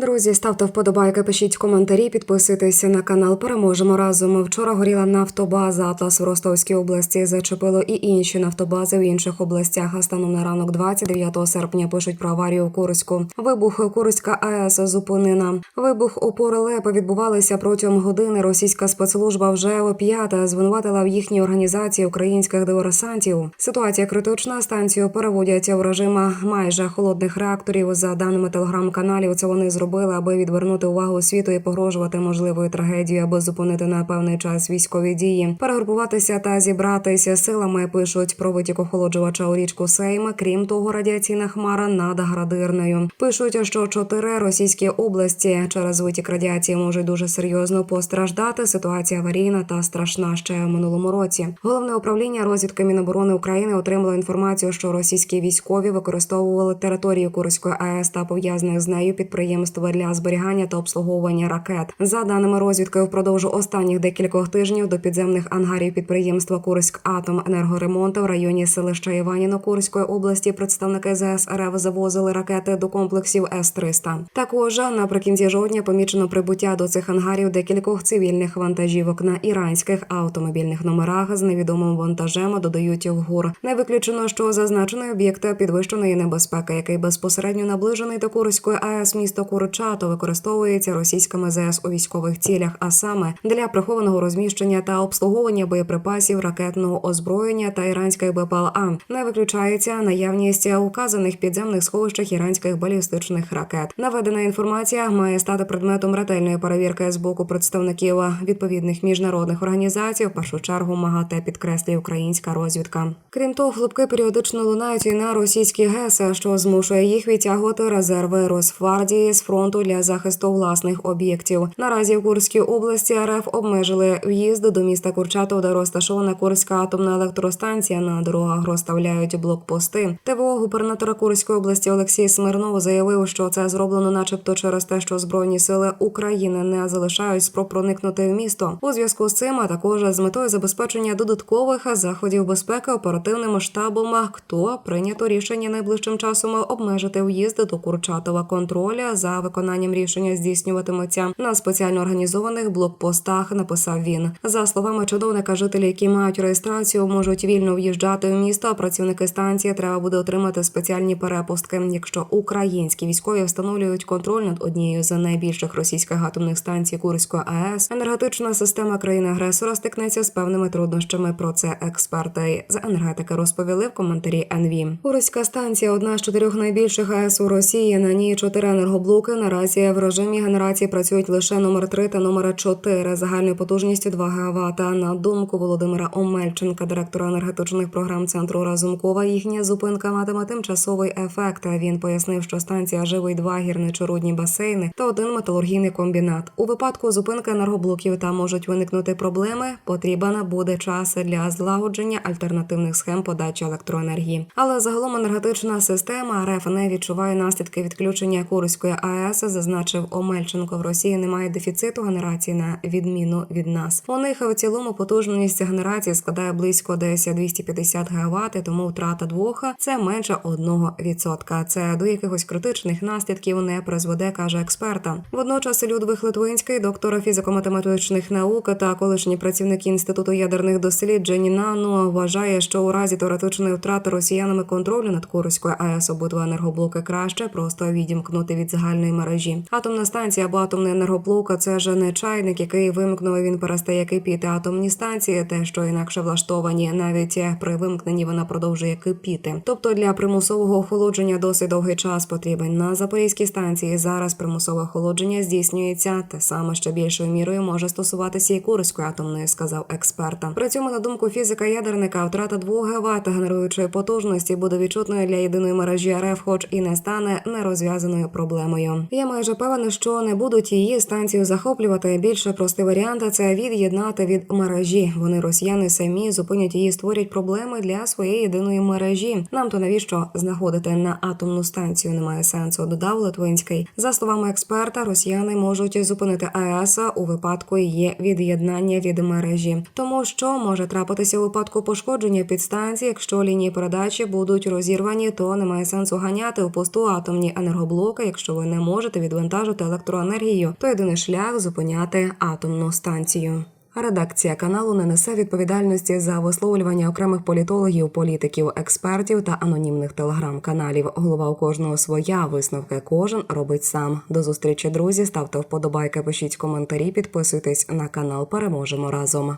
Друзі, ставте вподобайки, пишіть коментарі, підписуйтесь на канал. Переможемо разом. Вчора горіла нафтобаза Атлас в Ростовській області. Зачепило і інші нафтобази в інших областях. А станом на ранок 29 серпня пишуть про аварію у Курську. Вибух Курська АЕС зупинена. Вибух у Порелепи відбувалися протягом години. Російська спецслужба вже о п'ята звинуватила в їхній організації українських диверсантів. Ситуація критична. Станцію переводять у режим майже холодних реакторів. За даними телеграм-каналів, це вони зробили, аби відвернути увагу світу і погрожувати можливою трагедією, аби зупинити на певний час військові дії, перегрупуватися та зібратися силами. Пишуть про витік охолоджувача у річку Сейм. Крім того, радіаційна хмара над Градирною. Пишуть, що чотири російські області через витік радіації можуть дуже серйозно постраждати. Ситуація аварійна та страшна ще в минулому році. Головне управління розвідки Міноборони України отримало інформацію, що російські військові використовували територію Курської АЕС та пов'язаних з нею підприємств для зберігання та обслуговування ракет. За даними розвідки, впродовж останніх декількох тижнів до підземних ангарів підприємства Курськ Атом енергоремонту в районі селища Іваніно Курської області представники ЗС РФ завозили ракети до комплексів С-300. Також наприкінці жовтня помічено прибуття до цих ангарів декількох цивільних вантажівок на іранських автомобільних номерах з невідомим вантажем. Додають в ГУР. Не виключено, що зазначений об'єкт підвищеної небезпеки, який безпосередньо наближений до Курської АЕС місто Курчато, використовується російськими ЗС у військових цілях, а саме для прихованого розміщення та обслуговування боєприпасів, ракетного озброєння та іранської БПЛА. Не виключається наявність указаних підземних сховищах іранських балістичних ракет. Наведена інформація має стати предметом ретельної перевірки з боку представників відповідних міжнародних організацій. В першу чергу МАГАТЕ підкреслює українська розвідка. Крім того, хлопки періодично лунають і на російські ГЕС, що змушує їх відтягувати резерви Росгвардії з фронту для захисту власних об'єктів. Наразі в Курській області РФ обмежили в'їзд до міста Курчатов, де розташована Курська атомна електростанція. На дорогах розставляють блокпости. ТВО губернатора Курської області Олексій Смирнов заявив, що це зроблено, начебто, через те, що збройні сили України не залишають спроб проникнути в місто. У зв'язку з цим, а також з метою забезпечення додаткових заходів безпеки оперативним штабом КТО прийнято рішення найближчим часом обмежити в'їзд до Курчатова. Контроля за виконанням рішення здійснюватиметься на спеціально організованих блокпостах. Написав він за словами чиновника. Жителі, які мають реєстрацію, можуть вільно в'їжджати в місто. а Працівники станції треба буде отримати спеціальні перепустки. Якщо українські військові встановлюють контроль над однією з найбільших російських атомних станцій Курської АЕС, енергетична система країни-агресора стикнеться з певними труднощами. Про це експерти з енергетики розповіли в коментарі НВ. Курська станція одна з чотирьох найбільших АЕС у Росії. На ній чотири енергоблоки. Наразі в режимі генерації працюють лише номер 3 та номер 4 загальною потужністю 2 ГВт. На думку Володимира Омельченка, директора енергетичних програм центру Разумкова, їхня зупинка матиме тимчасовий ефект. Він пояснив, що станція живить два гірничорудні басейни та один металургійний комбінат. У випадку зупинки енергоблоків там можуть виникнути проблеми. Потрібен буде час для злагодження альтернативних схем подачі електроенергії. Але загалом енергетична система РФ не відчуває наслідки відключення Курської АЕС, зазначив Омельченко. В Росії немає дефіциту генерації на відміну від нас. У них в цілому потужність генерації складає близько десь 250 ГВт, тому втрата двох це менше 1%. Це до якихось критичних наслідків не призведе, каже експерта. Водночас Людвиг Литвинський, доктор фізико-математичних наук та колишній працівник інституту ядерних досліджень НАНО, вважає, що у разі теоретичної втрати росіянами контролю над Курською АЕС обидва енергоблоки краще просто відімкнути від загальної мережі. Атомна станція або атомний енергоблок – це ж не чайник, який вимкнув, він перестає кипіти. Атомні станції, те, що інакше влаштовані, навіть при вимкненні вона продовжує кипіти. Тобто для примусового охолодження досить довгий час потрібен на запорізькій станції. Зараз примусове охолодження здійснюється те саме ще більшою мірою може стосуватися і Курської атомної, сказав експерта. При цьому на думку фізика ядерника, втрата 2 ГВт генеруючої потужності буде відчутною для єдиної мережі РФ, хоч і не стане нерозв'язаною проблемою. Я майже певен, що не будуть її станцію захоплювати. Більше простий варіант це від'єднати від мережі. Вони росіяни самі зупинять її, створять проблеми для своєї єдиної мережі. Нам то навіщо знаходити на атомну станцію? Немає сенсу. Додав Литвинський. За словами експерта, росіяни можуть зупинити АЕС у випадку її від'єднання від мережі, тому що може трапитися у випадку пошкодження підстанції, якщо лінії передачі будуть розірвані, то немає сенсу ганяти у посту атомні енергоблоки, якщо ви не можете можете відвантажити електроенергію, то єдиний шлях зупиняти атомну станцію. Редакція каналу не несе відповідальності за висловлювання окремих політологів, політиків, експертів та анонімних телеграм-каналів. Голова у кожного своя висновки кожен робить сам. До зустрічі, друзі. Ставте вподобайки, пишіть коментарі, підписуйтесь на канал. Переможемо разом.